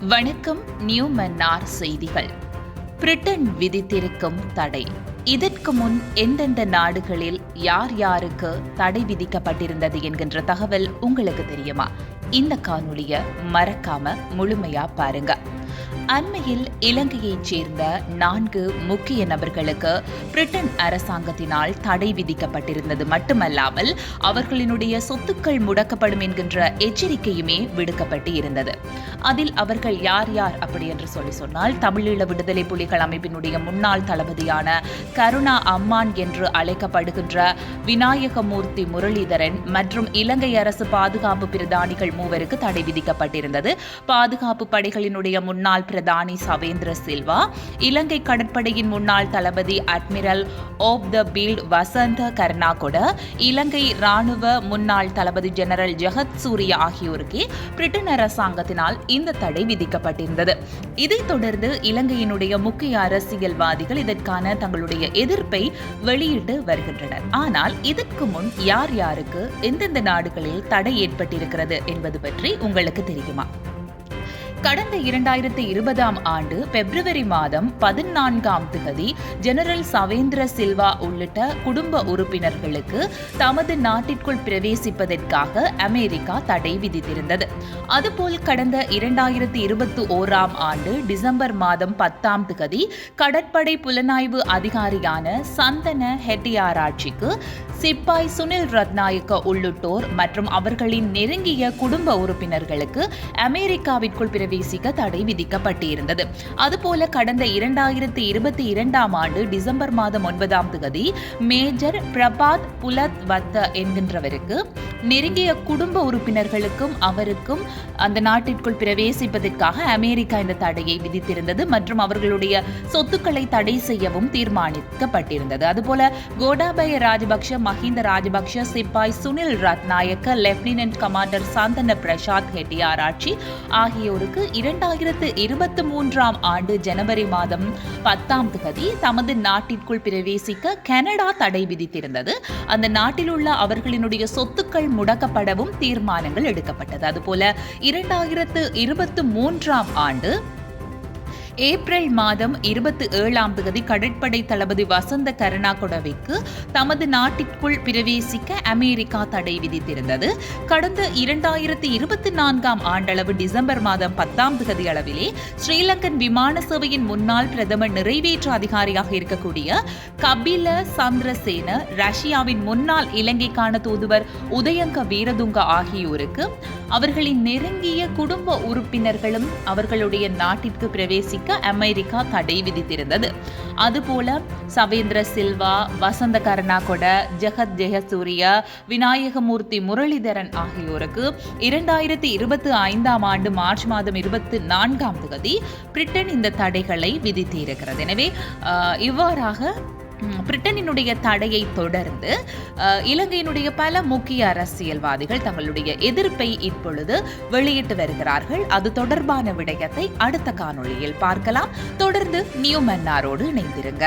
வணக்கம் நியூ மன்னார் செய்திகள். பிரிட்டன் விதித்திருக்கும் தடை. இதற்கு முன் எந்தெந்த நாடுகளில் யார் யாருக்கு தடை விதிக்கப்பட்டிருந்தது என்கின்ற தகவல் உங்களுக்கு தெரியுமா? இந்த காணொலியை மறக்காம முழுமையா பாருங்க. அண்மையில் இலங்கையைச் சேர்ந்த நான்கு முக்கிய நபர்களுக்கு பிரிட்டன் அரசாங்கத்தினால் தடை விதிக்கப்பட்டிருந்தது மட்டுமல்லாமல் அவர்களினுடைய சொத்துக்கள் முடக்கப்படும் என்கின்ற எச்சரிக்கையுமே விடுக்கப்பட்டு இருந்தது அதில் அவர்கள் யார் யார் அப்படி என்று சொல்லி சொன்னால் தமிழீழ விடுதலை புலிகள் அமைப்பினுடைய முன்னாள் தளபதியான கருணா அம்மான் என்று அழைக்கப்படுகின்ற விநாயகமூர்த்தி முரளிதரன் மற்றும் இலங்கை அரசு பாதுகாப்பு பிரதானிகள் மூவருக்கு தடை விதிக்கப்பட்டிருந்தது. பாதுகாப்பு படைகளினுடைய முன்னாள் பிரதானி சவேந்திர சில்வா இலங்கை கடற்படையின் முன்னாள் தளபதி அட்மிரல் ஓப் த பீல்ட் வசந்த கர்நாகொட இலங்கை ராணுவ முன்னாள் தளபதி ஜெனரல் ஜெகத் சூரிய ஆகியோருக்கு பிரிட்டன் அரசாங்கத்தினால் இந்த தடை விதிக்கப்பட்டிருந்தது. இதைத் தொடர்ந்து இலங்கையினுடைய முக்கிய அரசியல்வாதிகள் இதற்கான தங்களுடைய எதிர்ப்பை வெளியிட்டு வருகின்றனர். ஆனால் இதற்கு முன் யார் யாருக்கு எந்தெந்த நாடுகளில் தடை ஏற்பட்டிருக்கிறது என்பது பற்றி உங்களுக்கு தெரியுமா? கடந்த இரண்டாயிரத்தி இருபதாம் ஆண்டு பிப்ரவரி மாதம் பதினான்காம் திகதி ஜெனரல் சவேந்திர சில்வா உள்ளிட்ட குடும்ப உறுப்பினர்களுக்கு தமது நாட்டிற்குள் பிரவேசிப்பதற்காக அமெரிக்கா தடை விதித்திருந்தது. அதுபோல் கடந்த இரண்டாயிரத்தி இருபத்தி ஓராம் ஆண்டு டிசம்பர் மாதம் பத்தாம் திகதி கடற்படை புலனாய்வு அதிகாரியான சந்தன ஹெட்டியாராட்சிக்கு சிப்பாய் சுனில் ரத்நாயக்க உள்ளிட்டோர் மற்றும் அவர்களின் நெருங்கிய குடும்ப உறுப்பினர்களுக்கு அமெரிக்காவிற்குள் பிரவேசிக்க தடை விதிக்கப்பட்டிருந்தது. அதுபோல கடந்த இரண்டாயிரத்தி இருபத்தி இரண்டாம் ஆண்டு டிசம்பர் மாதம் ஒன்பதாம் தேதி மேஜர் பிரபாத் புலத் வத்த என்கின்றவருக்கு நெருங்கிய குடும்ப உறுப்பினர்களுக்கும் அவருக்கும் அந்த நாட்டிற்குள் பிரவேசிப்பதற்காக அமெரிக்கா இந்த தடையை விதித்திருந்தது மற்றும் அவர்களுடைய சொத்துக்களை தடை செய்யவும் தீர்மானிக்கப்பட்டிருந்தது. அதுபோல கோடாபய ராஜபக்ஷ மஹிந்த ராஜபக்ஷ சிப்பாய் சுனில் ரத்நாயக்க லெப்டினன்ட் கமாண்டர் சந்தன பிரசாத் ஹெட்டியாராட்சி ஆகியோருக்கு இரண்டாயிரத்து இருபத்தி மூன்றாம் ஆண்டு ஜனவரி மாதம் பத்தாம் தேதி தமது நாட்டிற்குள் பிரவேசிக்க கனடா தடை விதித்திருந்தது. அந்த நாட்டில் உள்ள அவர்களினுடைய சொத்துக்கள் முடக்கப்படவும் தீர்மானங்கள் எடுக்கப்பட்டது. அதுபோல இரண்டாயிரத்து இருபத்தி மூன்றாம் ஆண்டு ஏப்ரல் மாதம் இருபத்தி ஏழாம் தேதி கடற்படை தளபதி வசந்த கருணாகொடவிற்கு தமது நாட்டிற்குள் பிரவேசிக்க அமெரிக்கா தடை விதித்திருந்தது. கடந்த இரண்டாயிரத்தி இருபத்தி நான்காம் ஆண்டளவு டிசம்பர் மாதம் பத்தாம் தேதி அளவிலே ஸ்ரீலங்கன் விமான சேவையின் முன்னாள் பிரதமர் நிறைவேற்று அதிகாரியாக இருக்கக்கூடிய கபில சந்திரசேன ரஷ்யாவின் முன்னாள் இலங்கைக்கான தூதுவர் உதயங்க வீரதுங்க ஆகியோருக்கு அவர்களின் நெருங்கிய குடும்ப உறுப்பினர்களும் அவர்களுடைய நாட்டிற்கு பிரவேசிக்க அமெரிக்கா தடை விதித்திருந்தது. அதுபோல சவேந்திர சில்வா வசந்த கருணாகொட ஜெகத் ஜெயசூரிய விநாயகமூர்த்தி முரளிதரன் ஆகியோருக்கு இரண்டாயிரத்தி இருபத்தி ஐந்தாம் ஆண்டு மார்ச் மாதம் இருபத்தி நான்காம் தேதி பிரிட்டன் இந்த தடைகளை விதித்திருக்கிறது. எனவே இவ்வாறாக பிரிட்டனினுடைய தடையை தொடர்ந்து இலங்கையினுடைய பல முக்கிய அரசியல்வாதிகள் தங்களுடைய எதிர்ப்பை இப்பொழுது வெளியிட்டு வருகிறார்கள். அது தொடர்பான விடயத்தை அடுத்த காணொளியில் பார்க்கலாம். தொடர்ந்து நியூ மன்னாரோடு இணைந்திருங்க.